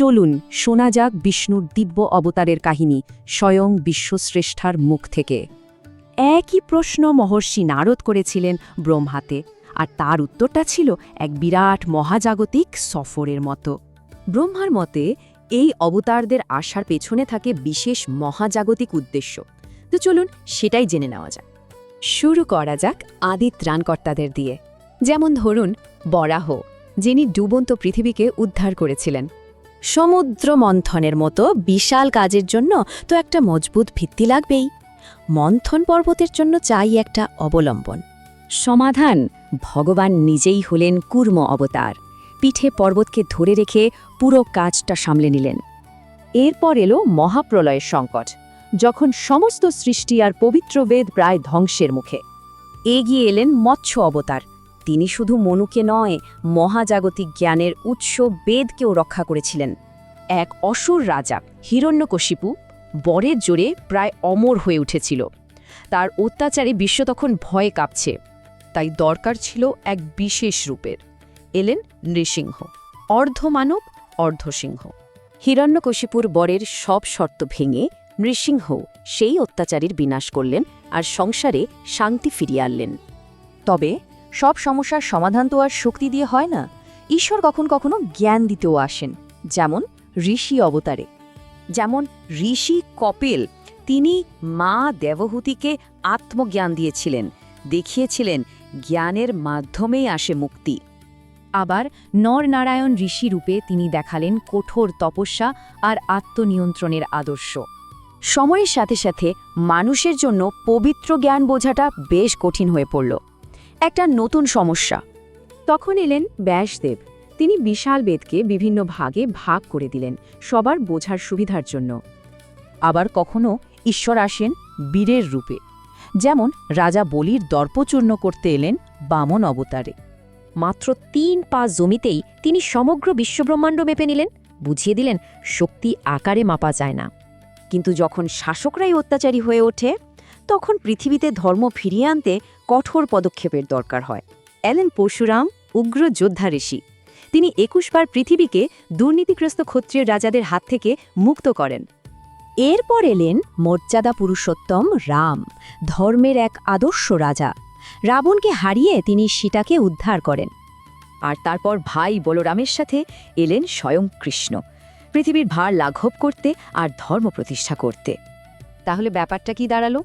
চলুন, শোনা যাক বিষ্ণুর দিব্য অবতারের কাহিনী, স্বয়ং বিশ্বশ্রেষ্ঠার মুখ থেকে। একই প্রশ্ন মহর্ষি নারদ করেছিলেন ব্রহ্মাতে, আর তার উত্তরটা ছিল এক বিরাট মহাজাগতিক সফরের মতো। ব্রহ্মার মতে, এই অবতারদের আসার পেছনে থাকে বিশেষ মহাজাগতিক উদ্দেশ্য। তো চলুন, সেটাই জেনে নেওয়া যাক। শুরু করা যাক আদি ত্রাণকর্তাদের দিয়ে। যেমন ধরুন, বরাহ, যিনি ডুবন্ত পৃথিবীকে উদ্ধার করেছিলেন। সমুদ্র মন্থনের মতো বিশাল কাজের জন্য তো একটা মজবুত ভিত্তি লাগবেই। মন্থন পর্বতের জন্য চাই একটা অবলম্বন। সমাধান, ভগবান নিজেই হলেন কুর্ম অবতার। পিঠে পর্বতকে ধরে রেখে পুরো কাজটা সামলে নিলেন। এরপর এলো মহাপ্রলয়ের সংকট, যখন সমস্ত সৃষ্টি আর পবিত্র বেদ প্রায় ধ্বংসের মুখে। এগিয়ে এলেন মৎস্য অবতার তিনি শুধু মনুকে নয়, মহাজাগতিক জ্ঞানের উৎস বেদকেও রক্ষা করেছিলেন। এক অসুর রাজা, হিরণ্যকশিপু, বরের জোরে প্রায় অমর হয়ে উঠেছিল। তার অত্যাচারে বিশ্ব তখন ভয়ে কাঁপছে। তাই দরকার ছিল এক বিশেষ রূপের। এলেন নৃসিংহ, অর্ধমানব, অর্ধসিংহ। হিরণ্যকশিপুর বরের সব শর্ত ভেঙে নৃসিংহ সেই অত্যাচারীর বিনাশ করলেন আর সংসারে শান্তি ফিরিয়ে আনলেন। তবে সব সমস্যার সমাধান তো আর শক্তি দিয়ে হয় না। ঈশ্বর কখন কখনো জ্ঞান দিতেও আসেন, যেমন ঋষি অবতারে। যেমন ঋষি কপিল, তিনি মা দেবহূতিকে আত্মজ্ঞান দিয়েছিলেন, দেখিয়েছিলেন জ্ঞানের মাধ্যমেই আসে মুক্তি। আবার নরনারায়ণ ঋষি রূপে তিনি দেখালেন কঠোর তপস্যা আর আত্মনিয়ন্ত্রণের আদর্শ। সময়ের সাথে সাথে মানুষের জন্য পবিত্র জ্ঞান বোঝাটা বেশ কঠিন হয়ে পড়ল। একটা নতুন সমস্যা। তখন এলেন ব্যাসদেব। তিনি বিশাল বেদকে বিভিন্ন ভাগে ভাগ করে দিলেন, সবার বোঝার সুবিধার জন্য। আবার কখনো ঈশ্বর আসেন বীরের রূপে। যেমন রাজা বলির দর্পচূর্ণ করতে এলেন বামন অবতারে। মাত্র তিন পা জমিতেই তিনি সমগ্র বিশ্বব্রহ্মাণ্ড মেপে নিলেন, বুঝিয়ে দিলেন শক্তি আকারে মাপা যায় না। কিন্তু যখন শাসকরাই অত্যাচারী হয়ে ওঠে, তখন পৃথিবীতে ধর্ম ফিরিয়ে আনতে কঠোর পদক্ষেপের দরকার হয়। এলেন পরশুরাম, উগ্র যোদ্ধা ঋষি। তিনি একুশবার পৃথিবীকে দুর্নীতিগ্রস্ত ক্ষত্রিয় রাজাদের হাত থেকে মুক্ত করেন। এরপর এলেন মর্যাদা পুরুষোত্তম রাম, ধর্মের এক আদর্শ রাজা। রাবণকে হারিয়ে তিনি সীতাকে উদ্ধার করেন। আর তারপর ভাই বলরামের সাথে এলেন স্বয়ং কৃষ্ণ। পৃথিবীর ভার লাঘব করতে আর ধর্ম প্রতিষ্ঠা করতে। তাহলে ব্যাপারটা কি দাঁড়াল?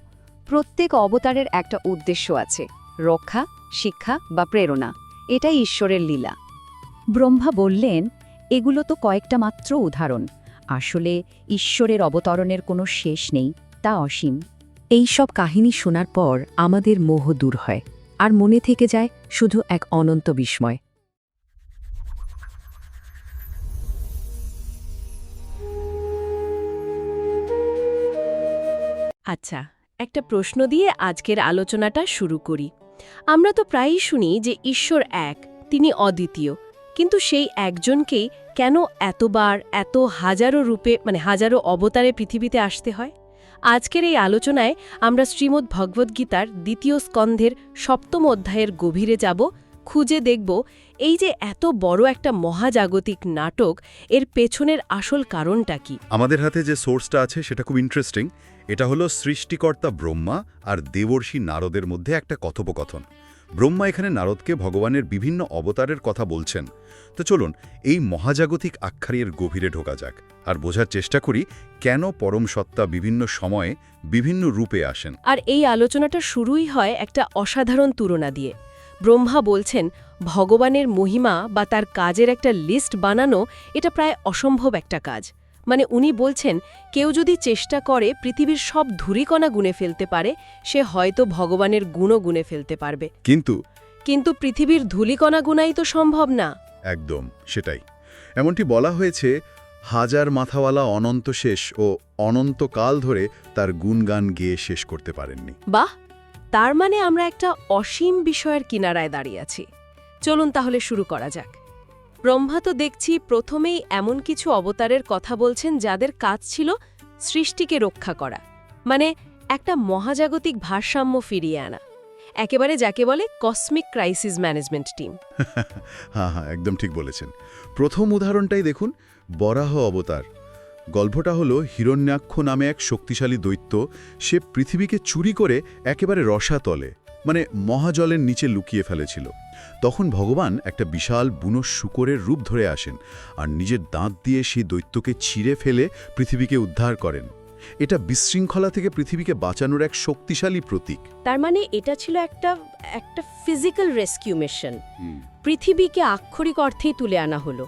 প্রত্যেক অবতারের একটা উদ্দেশ্য আছে, রক্ষা, শিক্ষা বা প্রেরণা। এটাই ঈশ্বরের লীলা। ব্রহ্মা বললেন, এগুলো তো কয়েকটা মাত্র উদাহরণ। আসলে ঈশ্বরের অবতরণের কোনো শেষ নেই, তা অসীম। এই সব কাহিনী শোনার পর আমাদের মোহ দূর হয়, আর মনে থেকে যায় শুধু এক অনন্ত বিস্ময়। আচ্ছা একটা প্রশ্ন দিয়ে আজকের আলোচনাটা শুরু করি। আমরা তো প্রায়ই শুনি যে ঈশ্বর এক, তিনি অদ্বিতীয়। কিন্তু সেই একজনকেই কেন এতবার, এত হাজারো রূপে মানে হাজারো অবতারে পৃথিবীতে আসতে হয়? আজকের এই আলোচনায় আমরা শ্রীমদ্ ভগবদ্গীতার দ্বিতীয় স্কন্ধের সপ্তম অধ্যায়ের গভীরে যাব, খুঁজে দেখব এই যে এত বড় একটা মহাজাগতিক নাটক, এর পেছনের আসল কারণটা কি? আমাদের হাতে যে সোর্সটা আছে সেটা খুব ইন্টারেস্টিং এটা হলো সৃষ্টিকর্তা ব্রহ্মা আর দেবর্ষী নারদের মধ্যে একটা কথোপকথন। ব্রহ্মা এখানে নারদকে ভগবানের বিভিন্ন অবতারের কথা বলছেন। তো চলুন, এই মহাজাগতিক আখ্যারের গভীরে ঢোকা যাক আর বোঝার চেষ্টা করি কেন পরম সত্তা বিভিন্ন সময়ে বিভিন্ন রূপে আসেন। আর এই আলোচনাটা শুরুই হয় একটা অসাধারণ তুলনা দিয়ে। ব্রহ্মা বলছেন, ভগবানের মহিমা বা তার কাজের একটা লিস্ট বানানো, এটা প্রায় অসম্ভব একটা কাজ। মানে উনি বলছেন কেউ যদি চেষ্টা করে পৃথিবীর সব ধুরিকণা গুনে ফেলতে পারে সে হয়তো ভগবানের গুণও গুনে ফেলতে পারবে। কিন্তু কিন্তু পৃথিবীর ধুলিকণা গুনাই তো সম্ভব না। একদম সেটাই। এমনটি বলা হয়েছে হাজার মাথাওয়ালা অনন্ত শেষ ও অনন্তকাল ধরে তার গুণগান গেয়ে শেষ করতে পারেননি। বাহ! তার মানে আমরা একটা অসীম বিষয়ের কিনারায় দাঁড়িয়ে আছি। চলুন তাহলে শুরু করা যাক। ব্রহ্মা তো দেখছি প্রথমেই এমন কিছু অবতারের কথা বলছেন যাদের কাজ ছিল সৃষ্টিকে রক্ষা করা মানে একটা মহাজাগতিক ভারসাম্য ফিরিয়ে আনা, একেবারে যাকে বলে কসমিক ক্রাইসিস ম্যানেজমেন্ট টিম হ্যাঁ হ্যাঁ একদম ঠিক বলেছেন। প্রথম উদাহরণটাই দেখুন, বরাহ অবতার। গল্পটা হলো হিরণ্যাক্ষ নামে এক শক্তিশালী দৈত্য, সে পৃথিবীকে চুরি করে একেবারে রসাতলে। মানে মহাজলের নিচে লুকিয়ে ফেলেছিল। তখন ভগবান একটা বিশাল বুনো শুকরের রূপ ধরে আসেন আর নিজের দাঁত দিয়ে সেই দৈত্যকে ছিঁড়ে ফেলে পৃথিবীকে উদ্ধার করেন। এটা বিশৃঙ্খলা থেকে পৃথিবীকে বাঁচানোর এক শক্তিশালী প্রতীক। তার মানে এটা ছিল একটা একটা ফিজিক্যাল রেস্কিউ মিশন পৃথিবীকে আক্ষরিক অর্থেই তুলে আনা হলো।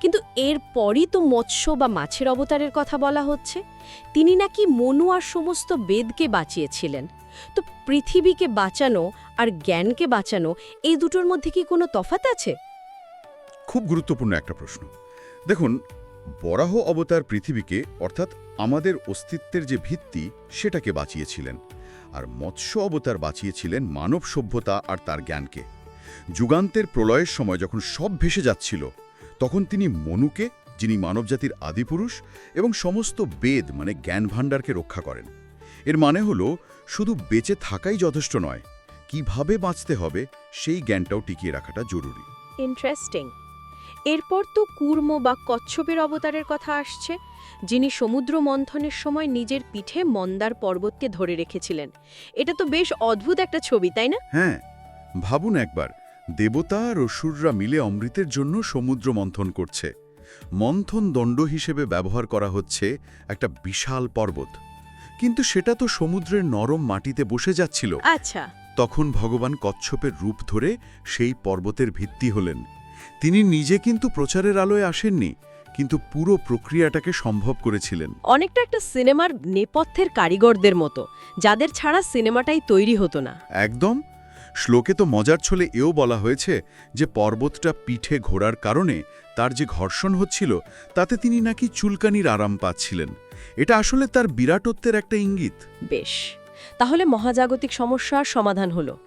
কিন্তু এরপরই তো মৎস্য বা মাছের অবতারের কথা বলা হচ্ছে। তিনি নাকি মনু আর সমস্ত বেদকে বাঁচিয়েছিলেন। তো পৃথিবীকে বাঁচানো আর জ্ঞানকে বাঁচানো, এই দুটোর মধ্যে কি কোনো তফাত আছে? খুব গুরুত্বপূর্ণ একটা প্রশ্ন। দেখুন, বরাহ অবতার পৃথিবীকে, অর্থাৎ আমাদের অস্তিত্বের যে ভিত্তি, সেটাকে বাঁচিয়েছিলেন। আর মৎস্য অবতার বাঁচিয়েছিলেন মানব সভ্যতা আর তার জ্ঞানকে। যুগান্তের প্রলয়ের সময় যখন সব ভেসে যাচ্ছিল, তখন তিনি মনুকে, যিনি মানবজাতির আদিপুরুষ, এবং সমস্ত বেদ মানে জ্ঞান ভাণ্ডারকে রক্ষা করেন। এর মানে হলো শুধু বেঁচে থাকাই যথেষ্ট নয় কীভাবে বাঁচতে হবে সেই জ্ঞানটাও টিকিয়ে রাখাটা জরুরি। ইন্টারেস্টিং এরপর তো কুর্ম বা কচ্ছপের অবতারের কথা আসছে যিনি সমুদ্র মন্থনের সময় নিজের পিঠে মন্দার পর্বতকে ধরে রেখেছিলেন। এটা তো বেশ অদ্ভুত একটা ছবি তাই না? হ্যাঁ ভাবুন একবার দেবতা আর অসুররা মিলে অমৃতের জন্য সমুদ্র মন্থন করছে। মন্থন দণ্ড হিসেবে ব্যবহার করা হচ্ছে একটা বিশাল পর্বত। কিন্তু সেটা তো সমুদ্রের নরম মাটিতে বসে যাচ্ছিল। আচ্ছা। তখন ভগবান কচ্ছপের রূপ ধরে সেই পর্বতের ভিত্তি হলেন। তিনি নিজে কিন্তু প্রচারের আলোয় আসেননি কিন্তু পুরো প্রক্রিয়াটাকে সম্ভব করেছিলেন। অনেকটা একটা সিনেমার নেপথ্যের কারিগরদের মতো যাদের ছাড়া সিনেমাটাই তৈরি হতো না। একদম। শ্লোকে তো মজার ছলে এও বলা হয়েছে যে পর্বতটা পিঠে ঘোরার কারণে তার যে ঘর্ষণ হচ্ছিল তাতে তিনি নাকি চুলকানির আরাম পাচ্ছিলেন। এটা আসলে তার বিরাটত্বের একটা ইঙ্গিত। বেশ তাহলে মহাজাগতিক সমস্যার সমাধান হলো।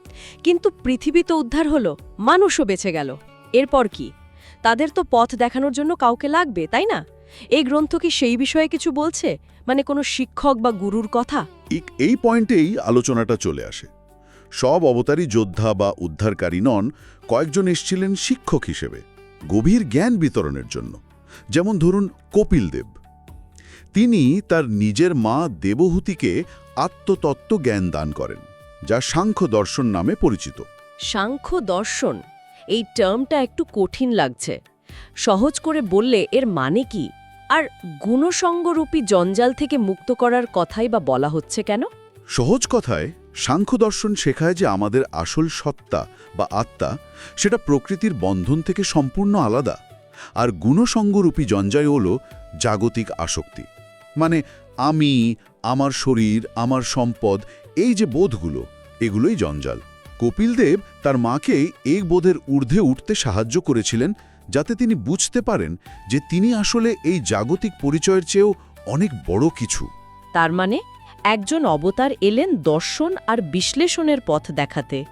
কিন্তু পৃথিবী তো উদ্ধার হলো মানুষও বেঁচে গেল। এরপর কি? তাদের তো পথ দেখানোর জন্য কাউকে লাগবে তাই না? এই গ্রন্থ কি সেই বিষয়ে কিছু বলছে? মানে কোনো শিক্ষক বা গুরুর কথা? এই পয়েন্টেই আলোচনাটা চলে আসে। সব অবতারী যোদ্ধা বা উদ্ধারকারী নন কয়েকজন এসছিলেন শিক্ষক হিসেবে। গভীর জ্ঞান বিতরণের জন্য। যেমন ধরুন কপিল দেব। তিনি তার নিজের মা দেবহূতিকে আত্মতত্ত্ব জ্ঞান দান করেন যা সাংখ্য দর্শন নামে পরিচিত। সাংখ্য দর্শন? এই টার্মটা একটু কঠিন লাগছে। সহজ করে বললে এর মানে কি? আর গুণসঙ্গরূপী জঞ্জাল থেকে মুক্ত করার কথাই বা বলা হচ্ছে কেন? সহজ কথায় সাংখ্য দর্শন শেখায় যে আমাদের আসল সত্তা বা আত্মা সেটা প্রকৃতির বন্ধন থেকে সম্পূর্ণ আলাদা, আর গুণসঙ্গরূপী জঞ্জায় হল জাগতিক আসক্তি। মানে আমি, আমার শরীর, আমার সম্পদ, এই যে বোধগুলো, এগুলোই জঞ্জাল। কপিলদেব তার মাকে এই বোধের ঊর্ধ্বে উঠতে সাহায্য করেছিলেন যাতে তিনি বুঝতে পারেন যে তিনি আসলে এই জাগতিক পরিচয়ের চেয়েও অনেক বড় কিছু। তার মানে একজন অবতার এলেন দর্শন আর বিশ্লেষণের পথ দেখাতে।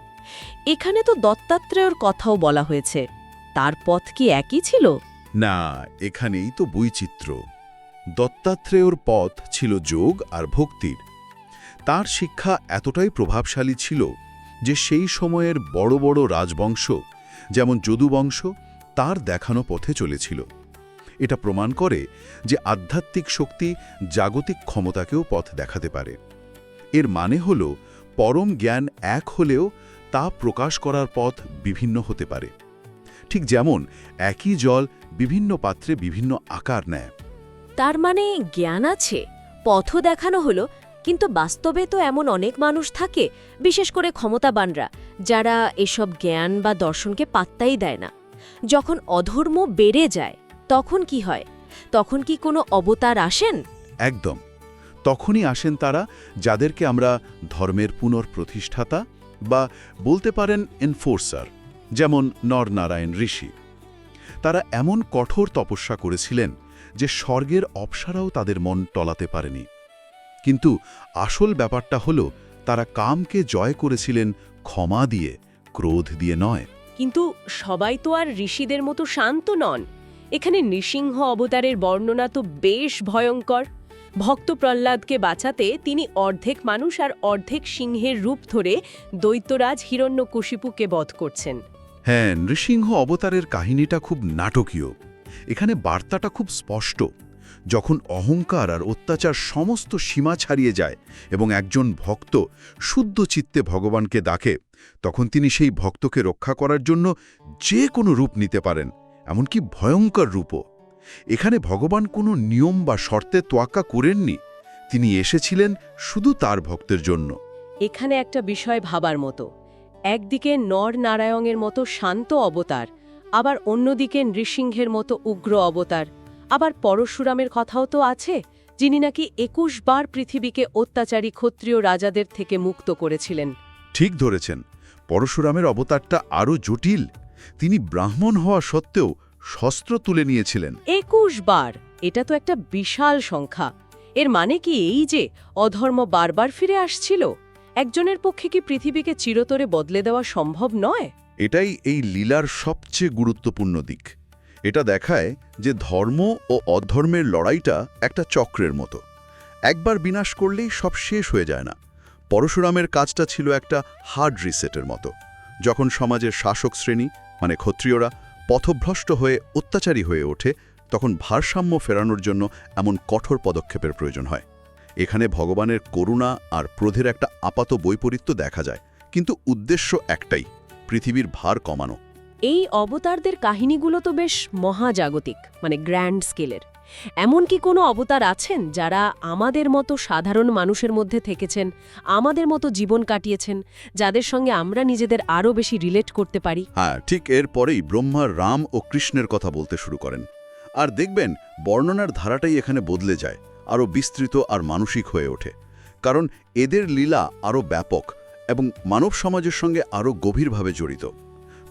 এখানে তো দত্তাত্রেয়র কথাও বলা হয়েছে। তার পথ কি একই ছিল? না, এখানেই তো বৈচিত্র্য। দত্তাত্রেয়র পথ ছিল যোগ আর ভক্তির। তার শিক্ষা এতটাই প্রভাবশালী ছিল যে সেই সময়ের বড় বড় রাজবংশ, যেমন যদুবংশ, তার দেখানো পথে চলেছিল। এটা প্রমাণ করে যে আধ্যাত্মিক শক্তি জাগতিক ক্ষমতাকেও পথ দেখাতে পারে। এর মানে হল পরম জ্ঞান এক হলেও তা প্রকাশ করার পথ বিভিন্ন হতে পারে। ঠিক যেমন একই জল বিভিন্ন পাত্রে বিভিন্ন আকার নেয়। তার মানে জ্ঞান আছে পথও দেখানো হলো, কিন্তু বাস্তবে তো এমন অনেক মানুষ থাকে, বিশেষ করে ক্ষমতাবানরা, যারা এসব জ্ঞান বা দর্শনকে পাত্তাই দেয় না। যখন অধর্ম বেড়ে যায় তখন কি হয়? তখন কি কোনো অবতার আসেন? একদম। তখনই আসেন তারা যাদেরকে আমরা ধর্মের পুনর্প্রতিষ্ঠাতা বা বলতে পারেন এনফোর্সার যেমন নরনারায়ণ ঋষি। তারা এমন কঠোর তপস্যা করেছিলেন যে স্বর্গের অপসারাও তাদের মন টলাতে পারেনি। কিন্তু আসল ব্যাপারটা হল তারা কামকে জয় করেছিলেন ক্ষমা দিয়ে ক্রোধ দিয়ে নয়। কিন্তু সবাই তো আর ঋষিদের মতো শান্ত নন। এখানে নৃসিংহ অবতারের বর্ণনা তো বেশ ভয়ঙ্কর। ভক্ত প্রহ্লাদকে বাঁচাতে তিনি অর্ধেক মানুষ আর অর্ধেক সিংহের রূপ ধরে দৈত্যরাজ হিরণ্যকশিপুকে বধ করছেন। হ্যাঁ নৃসিংহ অবতারের কাহিনীটা খুব নাটকীয়। এখানে বার্তাটা খুব স্পষ্ট। যখন অহংকার আর অত্যাচার সমস্ত সীমা ছাড়িয়ে যায় এবং একজন ভক্ত শুদ্ধ চিত্তে ভগবানকে ডাকে, তখন তিনি সেই ভক্তকে রক্ষা করার জন্য যে কোনো রূপ নিতে পারেন। এমনকি ভয়ঙ্কর রূপও। এখানে ভগবান কোনো নিয়ম বা শর্তে তোয়াক্কা করেননি। তিনি এসেছিলেন শুধু তার ভক্তের জন্য। এখানে একটা বিষয় ভাবার মতো। একদিকে নর নারায়ণের মতো শান্ত অবতার আবার অন্যদিকে নৃসিংহের মতো উগ্র অবতার। আবার পরশুরামের কথাও তো আছে যিনি নাকি একুশ বার পৃথিবীকে অত্যাচারী ক্ষত্রিয় রাজাদের থেকে মুক্ত করেছিলেন। ঠিক ধরেছেন। পরশুরামের অবতারটা আরও জটিল। তিনি ব্রাহ্মণ হওয়া সত্ত্বেও শস্ত্র তুলে নিয়েছিলেন। একুশ বার। এটা তো একটা বিশাল সংখ্যা। এর মানে কি এই যে অধর্ম বারবার ফিরে আসছিল? একজনের পক্ষে কি পৃথিবীকে চিরতরে বদলে দেওয়া সম্ভব নয়? এটাই এই লীলার সবচেয়ে গুরুত্বপূর্ণ দিক। এটা দেখায় যে ধর্ম ও অধর্মের লড়াইটা একটা চক্রের মতো। একবার বিনাশ করলেই সব শেষ হয়ে যায় না। পরশুরামের কাজটা ছিল একটা হার্ড রিসেটের মতো। যখন সমাজের শাসক শ্রেণি মানে ক্ষত্রিয়রা পথভ্রষ্ট হয়ে অত্যাচারী হয়ে ওঠে, তখন ভারসাম্য ফেরানোর জন্য এমন কঠোর পদক্ষেপের প্রয়োজন হয়। এখানে ভগবানের করুণা আর ক্রোধের একটা আপাত বৈপরীত্য দেখা যায়, কিন্তু উদ্দেশ্য একটাই, পৃথিবীর ভার কমানো। এই অবতারদের কাহিনীগুলো তো বেশ মহাজাগতিক মানে গ্র্যান্ড স্কেলের। এমন কি কোনো অবতার আছেন যারা আমাদের মতো সাধারণ মানুষের মধ্যে থেকেছেন, আমাদের মতো জীবন কাটিয়েছেন, যাদের সঙ্গে আমরা নিজেদের আরও বেশি রিলেট করতে পারি? হ্যাঁ ঠিক এরপরেই ব্রহ্মা রাম ও কৃষ্ণের কথা বলতে শুরু করেন। আর দেখবেন, বর্ণনার ধারাটাই এখানে বদলে যায়, আরও বিস্তৃত আর মানসিক হয়ে ওঠে। কারণ এদের লীলা আরও ব্যাপক এবং মানব সমাজের সঙ্গে আরও গভীরভাবে জড়িত।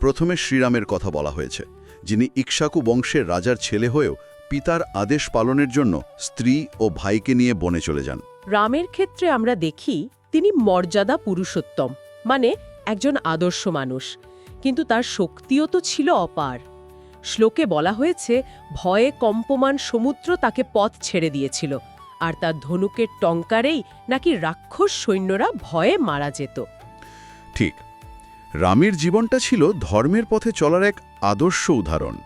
প্রথমে শ্রীরামের কথা বলা হয়েছে, যিনি ইক্সাকু বংশের রাজার ছেলে হয়েও পিতার আদেশ পালনের জন্য স্ত্রী ও ভাইকে নিয়ে বনে চলে যান। রামের ক্ষেত্রে আমরা দেখি তিনি মর্যাদা পুরুষোত্তম মানে একজন আদর্শ মানুষ। কিন্তু তার শক্তিও তো ছিল অপার। শ্লোকে বলা হয়েছে ভয়ে কম্পমান সমুদ্র তাকে পথ ছেড়ে দিয়েছিল আর তার ধনুকের টঙ্কারেই নাকি রাক্ষস সৈন্যরা ভয়ে মারা যেত। ঠিক রামের জীবনটা ছিল ধর্মের পথে চলার এক আদর্শ উদাহরণ।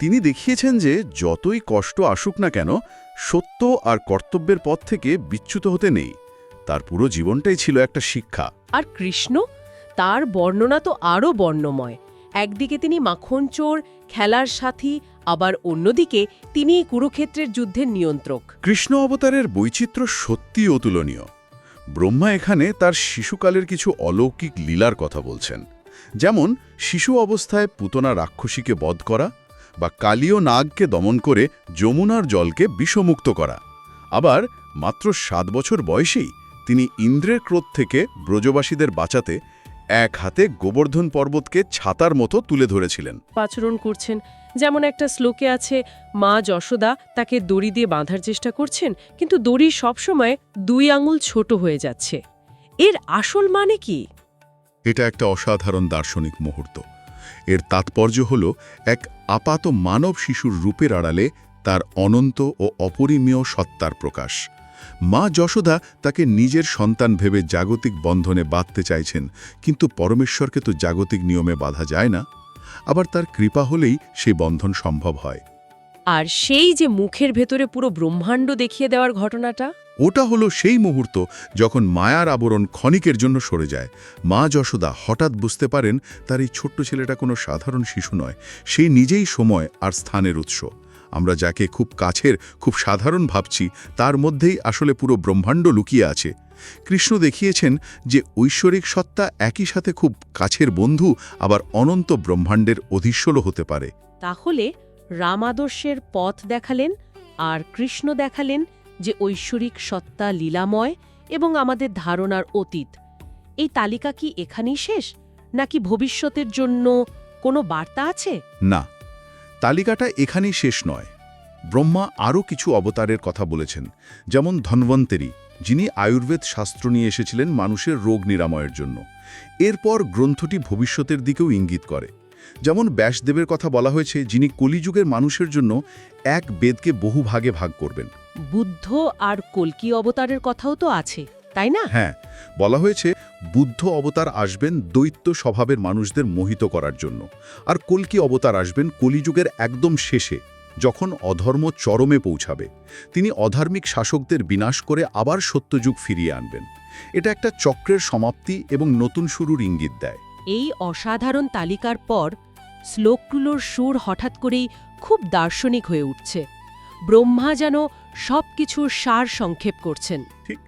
তিনি দেখিয়েছেন যে যতই কষ্ট আসুক না কেন সত্য আর কর্তব্যের পথ থেকে বিচ্যুত হতে নেই। তার পুরো জীবনটাই ছিল একটা শিক্ষা। আর কৃষ্ণ? তার বর্ণনা তো আরও বর্ণময়। একদিকে তিনি মাখন চোর খেলার সাথী আবার অন্যদিকে তিনি কুরুক্ষেত্রের যুদ্ধের নিয়ন্ত্রক। কৃষ্ণ অবতারের বৈচিত্র্য সত্যি অতুলনীয়। ব্রহ্মা এখানে তার শিশুকালের কিছু অলৌকিক লীলার কথা বলছেন। যেমন শিশু অবস্থায় পুতনা রাক্ষসীকে বধ করা বা কালীয় নাগকে দমন করে যমুনার জলকে বিষমুক্ত করা। আবার মাত্র সাত বছর বয়সেই তিনি ইন্দ্রের ক্রোধ থেকে ব্রজবাসীদের বাঁচাতে এক হাতে গোবর্ধন পর্বতকে ছাতার মতো তুলে ধরেছিলেন। আচরণ করছেন যেমন একটা শ্লোকে আছে মা যশোদা তাকে দড়ি দিয়ে বাঁধার চেষ্টা করছেন কিন্তু দড়ি সবসময় দুই আঙুল ছোট হয়ে যাচ্ছে। এর আসল মানে কি? এটা একটা অসাধারণ দার্শনিক মুহূর্ত। এর তাৎপর্য হল এক আপাত মানব শিশুর রূপের আড়ালে তার অনন্ত ও অপরিমেয় সত্তার প্রকাশ। মা যশোদা তাকে নিজের সন্তান ভেবে জাগতিক বন্ধনে বাঁধতে চাইছেন, কিন্তু পরমেশ্বরকে তো জাগতিক নিয়মে বাধা যায় না। আবার তার কৃপা হলেই সেই বন্ধন সম্ভব হয়। আর সেই যে মুখের ভেতরে পুরো ব্রহ্মাণ্ড দেখিয়ে দেওয়ার ঘটনাটা? ওটা হলো সেই মুহূর্ত যখন মায়ার আবরণ ক্ষণিকের জন্য সরে যায়। মা যশোদা হঠাৎ বুঝতে পারেন তার এই ছোট্ট ছেলেটা কোনো সাধারণ শিশু নয়। সেই নিজেই সময় আর স্থানের উৎস। আমরা যাকে খুব কাছের, খুব সাধারণ ভাবছি, তার মধ্যেই আসলে পুরো ব্রহ্মাণ্ড লুকিয়ে আছে। কৃষ্ণ দেখিয়েছেন যে ঐশ্বরিক সত্তা একই সাথে খুব কাছের বন্ধু, আবার অনন্ত ব্রহ্মাণ্ডের অধীশ্বলও হতে পারে। তাহলে রাম আদর্শের পথ দেখালেন আর কৃষ্ণ দেখালেন যে ঐশ্বরিক সত্তা লীলাময় এবং আমাদের ধারণার অতীত। এই তালিকা কি এখানেই শেষ? নাকি ভবিষ্যতের জন্য কোনো বার্তা আছে? না, তালিকাটা এখানেই শেষ নয়। ব্রহ্মা আরও কিছু অবতারের কথা বলেছেন, যেমন ধন্বন্তেরী, যিনি আয়ুর্বেদ শাস্ত্র নিয়ে এসেছিলেন মানুষের রোগ নিরাময়ের জন্য। এরপর গ্রন্থটি ভবিষ্যতের দিকেও ইঙ্গিত করে। যেমন ব্যাসদেবের কথা বলা হয়েছে, যিনি কলিযুগের মানুষের জন্য এক বেদকে বহু ভাগে ভাগ করবেন। বুদ্ধ আর কল্কি অবতারের কথাও তো আছে তাই না? হ্যাঁ বলা হয়েছে বুদ্ধ অবতার আসবেন দৈত্য স্বভাবের মানুষদের মোহিত করার জন্য। আর কল্কি অবতার আসবেন কলিযুগের একদম শেষে যখন অধর্ম চরমে পৌঁছাবে। তিনি অধার্মিক শাসকদের বিনাশ করে আবার সত্যযুগ ফিরিয়ে আনবেন। এটা একটা চক্রের সমাপ্তি এবং নতুন শুরুর ইঙ্গিত দেয়। এই অসাধারণ তালিকার পর শ্লোকগুলোর সুর হঠাৎ করেই খুব দার্শনিক হয়ে উঠছে। ব্রহ্মা যেন সব কিছুর সার সংক্ষেপ করছেন। ঠিক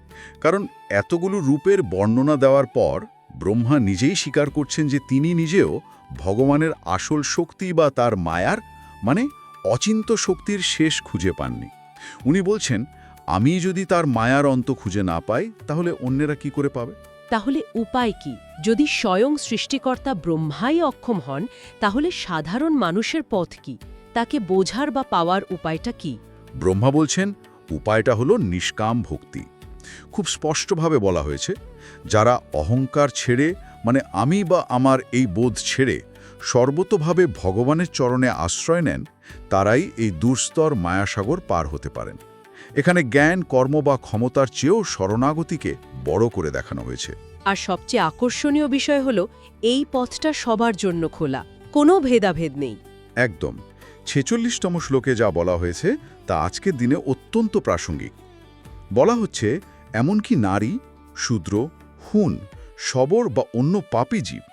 কারণ এতগুলো রূপের বর্ণনা দেওয়ার পর ব্রহ্মা নিজেই স্বীকার করছেন যে তিনি নিজেও ভগবানের আসল শক্তি বা তার মায়ার মানে অচিন্ত শক্তির শেষ খুঁজে পাননি। উনি বলছেন আমি যদি তার মায়ার অন্ত খুঁজে না পাই তাহলে অন্যেরা কি করে পাবে? তাহলে উপায় কি? যদি স্বয়ং সৃষ্টিকর্তা ব্রহ্মাই অক্ষম হন তাহলে সাধারণ মানুষের পথ কি? তাকে বোঝার বা পাওয়ার উপায়টা কি? ব্রহ্মা বলছেন উপায়টা হলো নিষ্কাম ভক্তি। খুব স্পষ্টভাবে বলা হয়েছে যারা অহংকার ছেড়ে মানে আমি বা আমার এই বোধ ছেড়ে সর্বতভাবে ভগবানের চরণে আশ্রয় নেন তারাই এই দুস্তর মায়াসাগর পার হতে পারেন। এখানে জ্ঞান কর্ম বা ক্ষমতার চেয়েও শরণাগতিকে বড় করে দেখানো হয়েছে। আর সবচেয়ে আকর্ষণীয় বিষয় হল এই পথটা সবার জন্য খোলা কোনো ভেদাভেদ নেই। একদম। ছেচল্লিশতম শ্লোকে যা বলা হয়েছে তা আজকের দিনে অত্যন্ত প্রাসঙ্গিক। বলা হচ্ছে, এমনকি নারী, শূদ্র, হুন শবর বা অন্য পাপী জীব,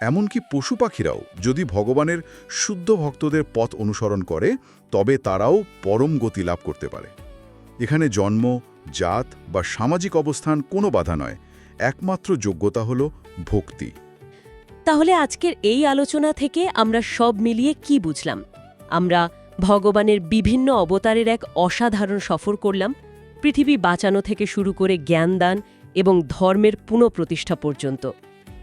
এমনকি পশু পাখিরাও যদি ভগবানের শুদ্ধ ভক্তদের পথ অনুসরণ করে, তবে তারাও পরম গতি লাভ করতে পারে। এখানে জন্ম, জাত বা সামাজিক অবস্থান কোনো বাধা নয়, একমাত্র যোগ্যতা হল ভক্তি। তাহলে আজকের এই আলোচনা থেকে আমরা সব মিলিয়ে কি বুঝলাম? আমরা ভগবানের বিভিন্ন অবতারের এক অসাধারণ সফর করলাম, পৃথিবী বাঁচানো থেকে শুরু করে জ্ঞানদান এবং ধর্মের পুনঃপ্রতিষ্ঠা পর্যন্ত।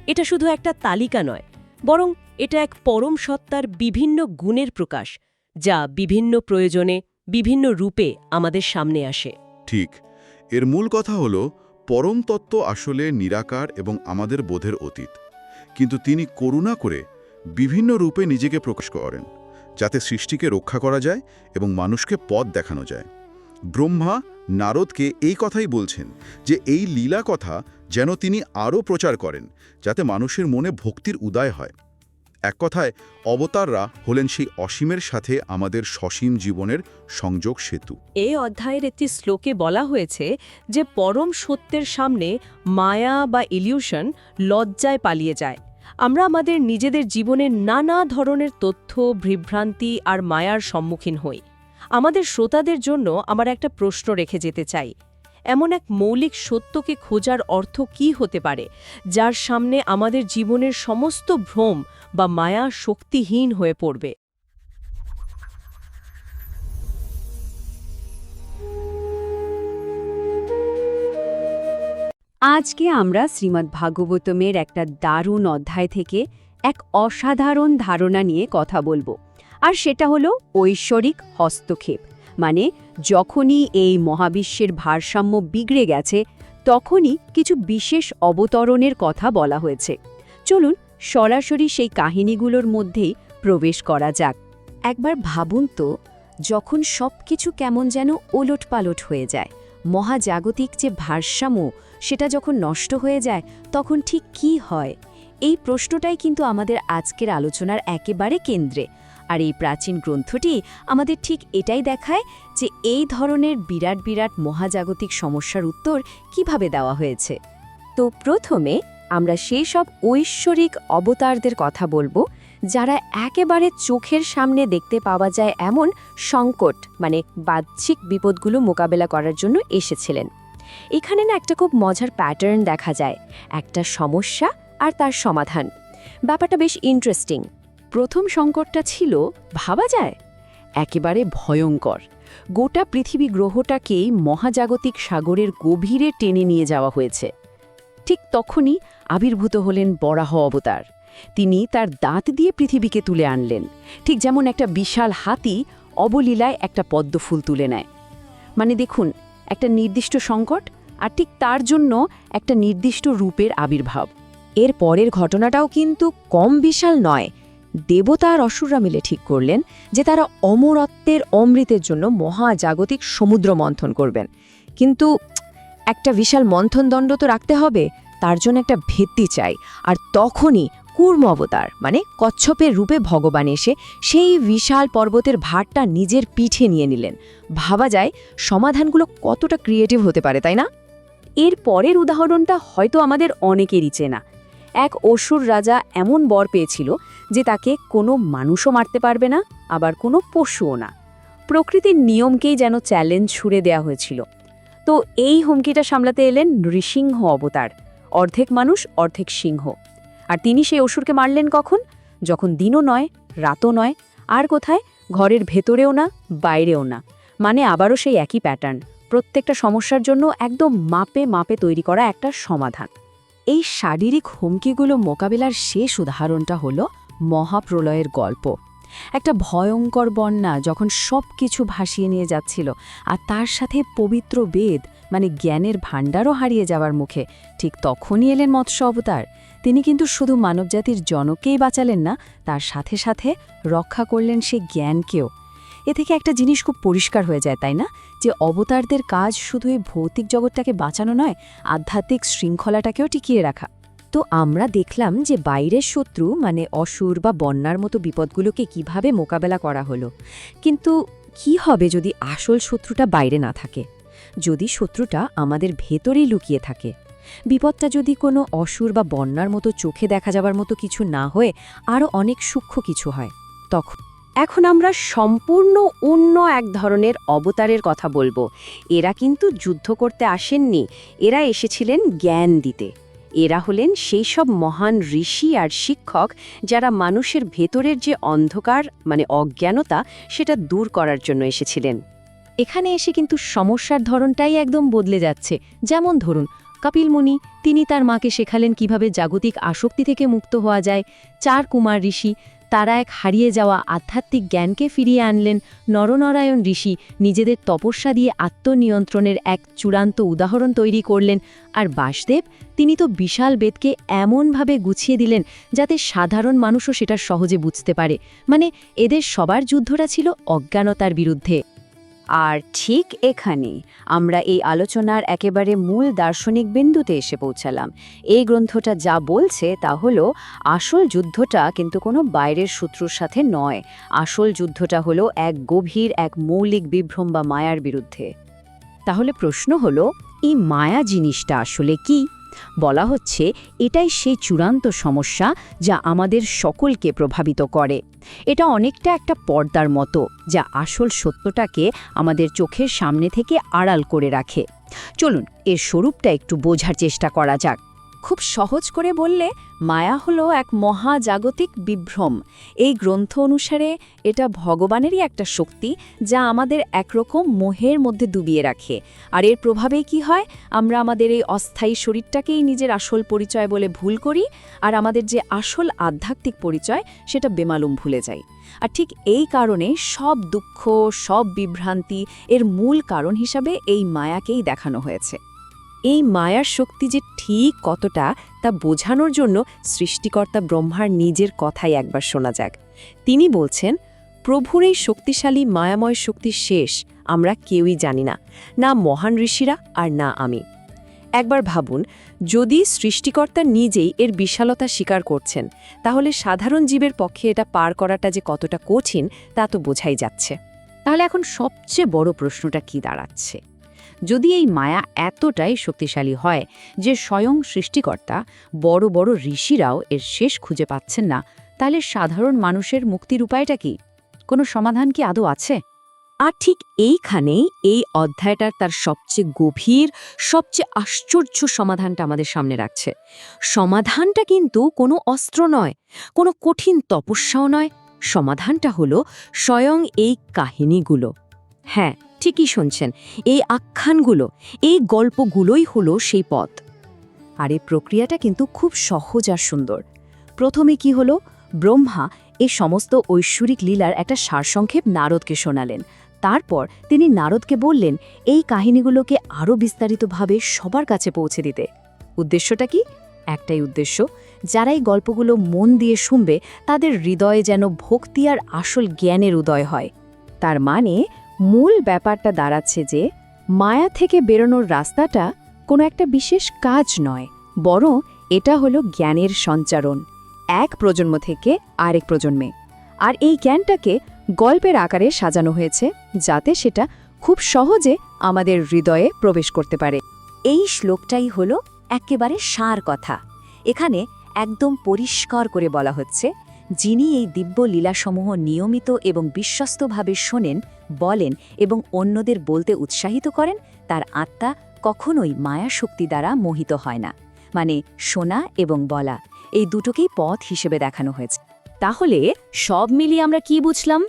এটা শুধু একটা তালিকা নয়, বরং এটা এক পরম সত্তার বিভিন্ন গুণের প্রকাশ, যা বিভিন্ন প্রয়োজনে, বিভিন্ন রূপে আমাদের সামনে আসে। ঠিক, এর মূল কথা হল, পরম তত্ত্ব আসলে নিরাকার এবং আমাদের বোধের অতীত। কিন্তু তিনি করুণা করে বিভিন্ন রূপে নিজেকে প্রকাশ করেন। যাতে সৃষ্টিকে রক্ষা করা যায় এবং মানুষকে পথ দেখানো যায়। ব্রহ্মা নারদকে এই কথাই বলছেন যে এই লীলা কথা যেন তিনি আরও প্রচার করেন, যাতে মানুষের মনে ভক্তির উদয় হয়। এক কথায়, অবতাররা হলেন সেই অসীমের সাথে আমাদের সসীম জীবনের সংযোগ সেতু। এই অধ্যায়ের একটি শ্লোকে বলা হয়েছে যে, পরম সত্যের সামনে মায়া বা ইলিউশন লজ্জায় পালিয়ে যায়। আমরা আমাদের নিজেদের জীবনের নানা ধরনের তথ্য, বিভ্রান্তি আর মায়ার সম্মুখীন হই। আমাদের শ্রোতাদের জন্য আমার একটা প্রশ্ন রেখে যেতে চাই। এমন এক মৌলিক সত্যকে খোঁজার অর্থ কি হতে পারে, যার সামনে আমাদের জীবনের সমস্ত ভ্রম বা মায়া শক্তিহীন হয়ে পড়বে? আজকে আমরা শ্রীমদ্ ভাগবতমের একটা দারুণ অধ্যায় থেকে এক অসাধারণ ধারণা নিয়ে কথা বলব। আর সেটা হলো ঐশ্বরিক হস্তক্ষেপ। মানে যখনই এই মহাবিশ্বের ভারসাম্য বিগড়ে গেছে, তখনই কিছু বিশেষ অবতরণের কথা বলা হয়েছে। চলুন সরাসরি সেই কাহিনীগুলোর মধ্যেই প্রবেশ করা যাক। একবার ভাবুন তো, যখন সব কিছু কেমন যেন ওলটপালট হয়ে যায়, মহাজাগতিক যে ভারসাম্য সেটা যখন নষ্ট হয়ে যায়, তখন ঠিক কি হয়? এই প্রশ্নটাই কিন্তু আমাদের আজকের আলোচনার একেবারে কেন্দ্রে। আর এই প্রাচীন গ্রন্থটি আমাদের ঠিক এটাই দেখায় যে এই ধরনের বিরাট বিরাট মহাজাগতিক সমস্যার উত্তর কীভাবে দেওয়া হয়েছে। তো প্রথমে আমরা সেই সব ঐশ্বরিক অবতারদের কথা বলব, যারা একেবারে চোখের সামনে দেখতে পাওয়া যায় এমন সংকট মানে বাহ্যিক বিপদগুলো মোকাবেলা করার জন্য এসেছিলেন। এখানে না একটা খুব মজার প্যাটার্ন দেখা যায়। একটা সমস্যা আর তার সমাধান। ব্যাপারটা বেশ ইন্টারেস্টিং প্রথম সংকটটা ছিল, ভাবা যায়? একেবারে ভয়ঙ্কর। গোটা পৃথিবী গ্রহটাকেই মহাজাগতিক সাগরের গভীরে টেনে নিয়ে যাওয়া হয়েছে। ঠিক তখনই আবির্ভূত হলেন বরাহ অবতার। তিনি তার দাঁত দিয়ে পৃথিবীকে তুলে আনলেন। ঠিক যেমন একটা বিশাল হাতি অবলীলায় একটা পদ্মফুল তুলে নেয়। মানে দেখুন একটা নির্দিষ্ট সংকট আর ঠিক তার জন্য একটা নির্দিষ্ট রূপের আবির্ভাব। এর পরের ঘটনাটাও কিন্তু কম বিশাল নয়। দেবতা আর অসুররা মিলে ঠিক করলেন যে তারা অমরত্বের অমৃতের জন্য মহাজাগতিক সমুদ্র মন্থন করবেন। কিন্তু একটা বিশাল মন্থন দণ্ড তো রাখতে হবে, তার জন্য একটা ভিত্তি চাই। আর তখনই কুর্ম অবতার মানে কচ্ছপের রূপে ভগবান এসে সেই বিশাল পর্বতের ভারটা নিজের পিঠে নিয়ে নিলেন। ভাবা যায় সমাধানগুলো কতটা ক্রিয়েটিভ হতে পারে, তাই না? এর পরের উদাহরণটা হয়তো আমাদের অনেকেরই চেনা। এক অসুর রাজা এমন বর পেয়েছিল যে তাকে কোনো মানুষও মারতে পারবে না, আবার কোনো পশুও না। প্রকৃতির নিয়মকেই যেন চ্যালেঞ্জ ছুড়ে দেয়া হয়েছিল। তো এই হুমকিটা সামলাতে এলেন নৃসিংহ অবতার, অর্ধেক মানুষ, অর্ধেক সিংহ। আর তিনি সেই অসুরকে মারলেন কখন? যখন দিনও নয়, রাতও নয়, আর কোথায়? ঘরের ভেতরেও না, বাইরেও না। মানে আবারও সেই একই প্যাটার্ন প্রত্যেকটা সমস্যার জন্য একদম মাপে মাপে তৈরি করা একটা সমাধান। এই শারীরিক হুমকিগুলো মোকাবিলার শেষ উদাহরণটা হল মহাপ্রলয়ের গল্প। একটা ভয়ঙ্কর বন্যা যখন সব কিছু ভাসিয়ে নিয়ে যাচ্ছিল, আর তার সাথে পবিত্র বেদ মানে জ্ঞানের ভাণ্ডারও হারিয়ে যাওয়ার মুখে, ঠিক তখনই এলেন মৎস্য অবতার। তিনি কিন্তু শুধু মানবজাতির জনকেই বাঁচালেন না, তার সাথে সাথে রক্ষা করলেন সে জ্ঞানকেও। এ থেকে একটা জিনিস খুব পরিষ্কার হয়ে যায়, তাই না? যে অবতারদের কাজ শুধু এই ভৌতিক জগৎটাকে বাঁচানো নয়, আধ্যাত্মিক শৃঙ্খলাটাকেও টিকিয়ে রাখা। তো আমরা দেখলাম যে বাইরের শত্রু মানে অসুর বা বন্যার মতো বিপদগুলোকে কীভাবে মোকাবেলা করা হলো। কিন্তু কি হবে যদি আসল শত্রুটা বাইরে না থাকে? যদি শত্রুটা আমাদের ভেতরেই লুকিয়ে থাকে? বিপদটা যদি কোনো অসুর বা বন্যার মতো চোখে দেখা যাবার মতো কিছু না হয়ে আরও অনেক সূক্ষ্ম কিছু হয়, তখন এখন আমরা সম্পূর্ণ অন্য এক ধরনের অবতারের কথা বলব। এরা কিন্তু যুদ্ধ করতে আসেননি, এরা এসেছিলেন জ্ঞান দিতে। এরা হলেন সেই সব মহান ঋষি আর শিক্ষক যারা মানুষের ভেতরের যে অন্ধকার মানে অজ্ঞানতা, সেটা দূর করার জন্য এসেছিলেন। এখানে এসে কিন্তু সমস্যার ধরনটাই একদম বদলে যাচ্ছে। যেমন ধরুন কপিল মুনি, তিনি তার মাকে শেখালেন কীভাবে জাগতিক আসক্তি থেকে মুক্ত হওয়া যায়। চার কুমার ঋষি, তারা এক হারিয়ে যাওয়া আধ্যাত্মিক জ্ঞানকে ফিরিয়ে আনলেন। নরনারায়ণ ঋষি নিজেদের তপস্যা দিয়ে আত্মনিয়ন্ত্রণের এক চূড়ান্ত উদাহরণ তৈরি করলেন। আর বাসদেব, তিনি তো বিশাল বেদকে এমনভাবে গুছিয়ে দিলেন যাতে সাধারণ মানুষও সেটা সহজে বুঝতে পারে। মানে এদের সবার যুদ্ধটা ছিল অজ্ঞানতার বিরুদ্ধে। আর ঠিক এখানে আমরা এই আলোচনার একেবারে মূল দার্শনিক বিন্দুতে এসে পৌঁছালাম। এই গ্রন্থটা যা বলছে তা হলো, আসল যুদ্ধটা কিন্তু কোনো বাইরের শত্রুর সাথে নয়। আসল যুদ্ধটা হলো এক গভীর, এক মৌলিক বিভ্রম বা মায়ার বিরুদ্ধে। তাহলে প্রশ্ন হলো, এই মায়া জিনিসটা আসলে কি? বলা হচ্ছে, এটাই সেই চূড়ান্ত সমস্যা যা আমাদের সকলকে প্রভাবিত করে। এটা অনেকটা একটা পর্দার মতো, যা আসল সত্যটাকে আমাদের চোখের সামনে থেকে আড়াল করে রাখে। চলুন, এর স্বরূপটা একটু বোঝার চেষ্টা করা যাক। খুব সহজ করে বললে, মায়া হলো এক মহাজাগতিক বিভ্রম। এই গ্রন্থ অনুসারে এটা ভগবানেরই একটা শক্তি যা আমাদের একরকম মোহের মধ্যে ডুবিয়ে রাখে। আর এর প্রভাবে কি হয়? আমরা আমাদের এই অস্থায়ী শরীরটাকেই নিজের আসল পরিচয় বলে ভুল করি, আর আমাদের যে আসল আধ্যাত্মিক পরিচয় সেটা বেমালুম ভুলে যাই। আর ঠিক এই কারণে সব দুঃখ, সব বিভ্রান্তি এর মূল কারণ হিসাবে এই মায়াকেই দেখানো হয়েছে। এই মায়ার শক্তি যে ঠিক কতটা তা বোঝানোর জন্য সৃষ্টিকর্তা ব্রহ্মার নিজের কথাই একবার শোনা যাক। তিনি বলছেন, প্রভুর এই শক্তিশালী, মায়াময় শক্তি শেষ, আমরা কেউই জানি না না মহান ঋষিরা আর না আমি। একবার ভাবুন, যদি সৃষ্টিকর্তা নিজেই এর বিশালতা স্বীকার করছেন, তাহলে সাধারণ জীবের পক্ষে এটা পার করাটা যে কতটা কঠিন, তা তো বোঝাই যাচ্ছে। তাহলে এখন সবচেয়ে বড় প্রশ্নটা কি দাঁড়াচ্ছে? যদি এই মায়া এতটাই শক্তিশালী হয় যে স্বয়ং সৃষ্টিকর্তা বড় বড় ঋষিরাও এর শেষ খুঁজে পাচ্ছেন না, তাহলে সাধারণ মানুষের মুক্তির উপায়টা কি? কোনো সমাধান কি আদৌ আছে? আর ঠিক এইখানেই এই অধ্যায়টার তার সবচেয়ে গভীর, সবচেয়ে আশ্চর্য সমাধানটা আমাদের সামনে রাখছে। সমাধানটা কিন্তু কোনো অস্ত্র নয়, কোনো কঠিন তপস্যাও নয়। সমাধানটা হলো স্বয়ং এই কাহিনীগুলো। হ্যাঁ ঠিকই শুনছেন, এই আখ্যানগুলো, এই গল্পগুলোই হলো সেই পথ। আর এই প্রক্রিয়াটা কিন্তু খুব সহজ আর সুন্দর। প্রথমে কি হলো? ব্রহ্মা এই সমস্ত ঐশ্বরিক লীলার একটা সারসংক্ষেপ নারদকে শোনালেন। তারপর তিনি নারদকে বললেন, এই কাহিনীগুলোকে আরও বিস্তারিতভাবে সবার কাছে পৌঁছে দিতে। উদ্দেশ্যটা কি? একটাই উদ্দেশ্য, যারা এই গল্পগুলো মন দিয়ে শুনবে, তাদের হৃদয়ে যেন ভক্তি আর আসল জ্ঞানের উদয় হয়। তার মানে মূল ব্যাপারটা দাঁড়াচ্ছে যে মায়া থেকে বেরোনোর রাস্তাটা কোনো একটা বিশেষ কাজ নয়, বরং এটা হলো জ্ঞানের সঞ্চারণ, এক প্রজন্ম থেকে আরেক প্রজন্মে। আর এই জ্ঞানটাকে গল্পের আকারে সাজানো হয়েছে যাতে সেটা খুব সহজে আমাদের হৃদয়ে প্রবেশ করতে পারে। এই শ্লোকটাই হল একেবারে সার কথা। এখানে একদম পরিষ্কার করে বলা হচ্ছে যিনি এই দিব্য লীলাসমূহ নিয়মিত এবং বিশ্বস্তভাবে শোনেন, বলেন এবং অন্যদের বলতে উৎসাহিত করেন, তার আত্মা কখনোই মায়া শক্তি দ্বারা মোহিত হয় না। মানে শোনা এবং বলা, এই দুটোকেই পথ হিসেবে দেখানো হয়েছে। তাহলে সব মিলিয়ে আমরা কি বুঝলাম?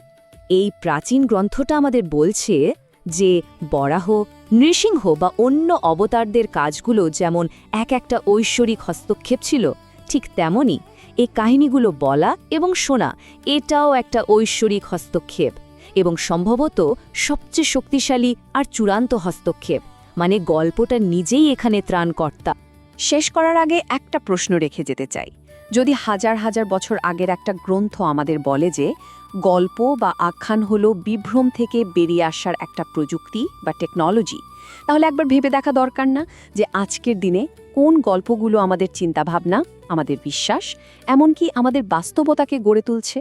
এই প্রাচীন গ্রন্থটা আমাদের বলছে যে বরাহ, নৃসিংহ বা অন্য অবতারদের কাজগুলো যেমন এক একটা ঐশ্বরিক হস্তক্ষেপ ছিল, ঠিক তেমনই এই কাহিনীগুলো বলা এবং শোনা এটাও একটা ঐশ্বরিক হস্তক্ষেপ এবং সম্ভবত সবচেয়ে শক্তিশালী আর চূড়ান্ত হস্তক্ষেপ মানে গল্পটা নিজেই এখানে ত্রাণকর্তা। শেষ করার আগে একটা প্রশ্ন রেখে যেতে চাই। যদি হাজার হাজার বছর আগের একটা গ্রন্থ আমাদের বলে যে, গল্প বা আখ্যান হল বিভ্রম থেকে বেরিয়ে আসার একটা প্রযুক্তি বা টেকনোলজি, তাহলে একবার ভেবে দেখা দরকার না যে আজকের দিনে কোন গল্পগুলো আমাদের চিন্তাভাবনা আমাদের বিশ্বাস এমনকি আমাদের বাস্তবতাকে গড়ে তুলছে?